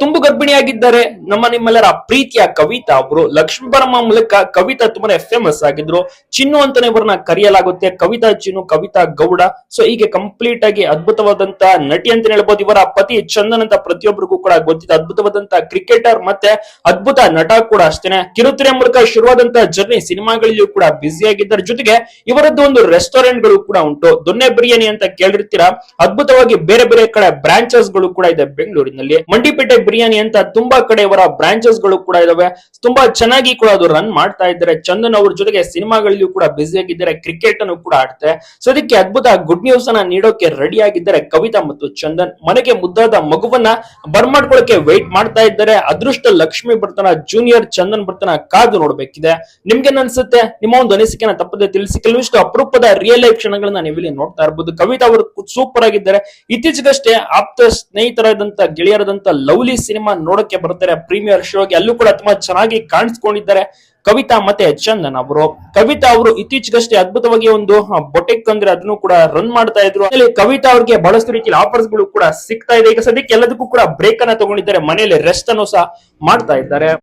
ತುಂಬು ಗರ್ಭಿಣಿಯಾಗಿದ್ದಾರೆ ನಮ್ಮ ನಿಮ್ಮೆಲ್ಲರ ಪ್ರೀತಿಯ ಕವಿತಾ ಅವರು ಲಕ್ಷ್ಮೀಪರಮ್ಮ ಮೂಲಕ ಕವಿತಾ ತುಂಬಾನೇ ಫೇಮಸ್ ಆಗಿದ್ರು. ಚಿನ್ನು ಅಂತಾನೆ ಇವರನ್ನ ಕರೆಯಲಾಗುತ್ತೆ. ಕವಿತಾ ಚಿನ್ನು, ಕವಿತಾ ಗೌಡ. ಸೊ ಹೀಗೆ ಕಂಪ್ಲೀಟ್ ಆಗಿ ಅದ್ಭುತವಾದಂತ ನಟಿ ಅಂತ ಹೇಳ್ಬೋದು. ಇವರ ಪತಿ ಚಂದನ್ ಅಂತ ಪ್ರತಿಯೊಬ್ಬರಿಗೂ ಕೂಡ ಗೊತ್ತಿದೆ. ಅದ್ಭುತವಾದಂತ ಕ್ರಿಕೆಟರ್ ಮತ್ತೆ ಅದ್ಭುತ ನಟ ಕೂಡ ಅಷ್ಟೇನೆ. ಕಿರುತೆರೆ ಮೂಲಕ ಶುರುವಾದಂತ ಜರ್ನಿ ಸಿನಿಮಾಗಳಲ್ಲಿಯೂ ಕೂಡ ಬ್ಯುಸಿ ಆಗಿದ್ದಾರೆ. ಜೊತೆಗೆ ಇವರದ್ದು ಒಂದು ರೆಸ್ಟೋರೆಂಟ್ಗಳು ಕೂಡ ಉಂಟು. ದೊನ್ನೆ ಬಿರಿಯಾನಿ ಅಂತ ಕೇಳಿರ್ತೀರಾ? ಅದ್ಭುತವಾಗಿ ಬೇರೆ ಬೇರೆ ಕಡೆ ಬ್ರಾಂಚಸ್ಗಳು ಕೂಡ ಇದೆ ಬೆಂಗಳೂರಿನಲ್ಲಿ. ಮಂಡಿಪೇಟೆ ಬಿರಿಯಾನಿ ಅಂತ ತುಂಬಾ ಕಡೆ ಇವರ ಬ್ರಾಂಚಸ್ಗಳು ಕೂಡ ಇದಾವೆ. ತುಂಬಾ ಚೆನ್ನಾಗಿ ಕೂಡ ಅದು ರನ್ ಮಾಡ್ತಾ ಇದ್ದಾರೆ. ಚಂದನ್ ಅವ್ರ ಜೊತೆಗೆ ಸಿನಿಮಾಗಳಲ್ಲಿಯೂ ಕೂಡ ಬ್ಯುಸಿ ಆಗಿದ್ದಾರೆ. ಕ್ರಿಕೆಟ್ ಅನ್ನು ಕೂಡ ಆಡ್ತಾರೆ. ಸೊ ಅದಕ್ಕೆ ಅದ್ಭುತ ಗುಡ್ ನ್ಯೂಸ್ ಅನ್ನ ನೀಡೋಕೆ ರೆಡಿ ಆಗಿದ್ದಾರೆ ಕವಿತಾ ಮತ್ತು ಚಂದನ್. ಮನೆಗೆ ಮುದ್ದಾದ ಮಗುವನ್ನ ಬರ್ಮಾಡ್ಕೊಳ್ಳಕ್ಕೆ ವೆಯ್ಟ್ ಮಾಡ್ತಾ ಇದ್ದಾರೆ. ಅದೃಷ್ಟ ಲಕ್ಷ್ಮಿ ಬರ್ತನ ಜೂನಿಯರ್ ಚಂದನ್ ಬರ್ತನ ಕಾದು ನೋಡ್ಬೇಕಿದೆ. ನಿಮ್ಗೆ ಅನ್ಸುತ್ತೆ? ನಿಮ್ಮ ಒಂದು ಅನಿಸಿಕೆನ ತಪ್ಪದೆ ತಿಳಿಸಿ. ಕೆಲವಿಷ್ಟು ಅಪರೂಪದ ರಿಯಲ್ ಲೈಫ್ ಕ್ಷಣಗಳನ್ನ ನೀವಿಲ್ಲಿ ನೋಡ್ತಾ ಇರಬಹುದು ಕವಿತಾ ಅವರು ಸೂಪರ್ ಆಗಿದ್ದಾರೆ. ಇತ್ತೀಚೆಗಷ್ಟೇ ಆಪ್ತ ಸ್ನೇಹಿತರಾದಂತ, ಗೆಳೆಯರಾದಂತ ಲವ್ಲಿ ಸಿನಿಮಾ ನೋಡಕ್ಕೆ ಬರ್ತಾರೆ, ಪ್ರೀಮಿಯರ್ ಶೋಗೆ ಅಲ್ಲೂ ಕೂಡ ತುಂಬಾ ಚೆನ್ನಾಗಿ ಕಾಣಿಸ್ಕೊಂಡಿದ್ದಾರೆ. ಕವಿತಾ ಮತ್ತೆ ಚಂದನ್ ಅವರು. ಕವಿತಾ ಅವರು ಇತ್ತೀಚೆಗಷ್ಟೇ ಅದ್ಭುತವಾಗಿ ಒಂದು ಬೊಟೆಕ್ ಅಂದ್ರೆ ಅದನ್ನು ಕೂಡ ರನ್ ಮಾಡ್ತಾ ಇದ್ರು. ಅಲ್ಲಿ ಕವಿತಾ ಅವ್ರಿಗೆ ಬಹಳಷ್ಟು ರೀತಿಯಲ್ಲಿ ಆಫರ್ಸ್ಗಳು ಕೂಡ ಸಿಗ್ತಾ ಇದೆ. ಈಗ ಸದ್ಯಕ್ಕೆ ಎಲ್ಲದಕ್ಕೂ ಕೂಡ ಬ್ರೇಕ್ ಅನ್ನ ತಗೊಂಡಿದ್ದಾರೆ. ಮನೆಯಲ್ಲಿ ರೆಸ್ಟ್ ಅನ್ನು ಸಹ ಮಾಡ್ತಾ ಇದ್ದಾರೆ.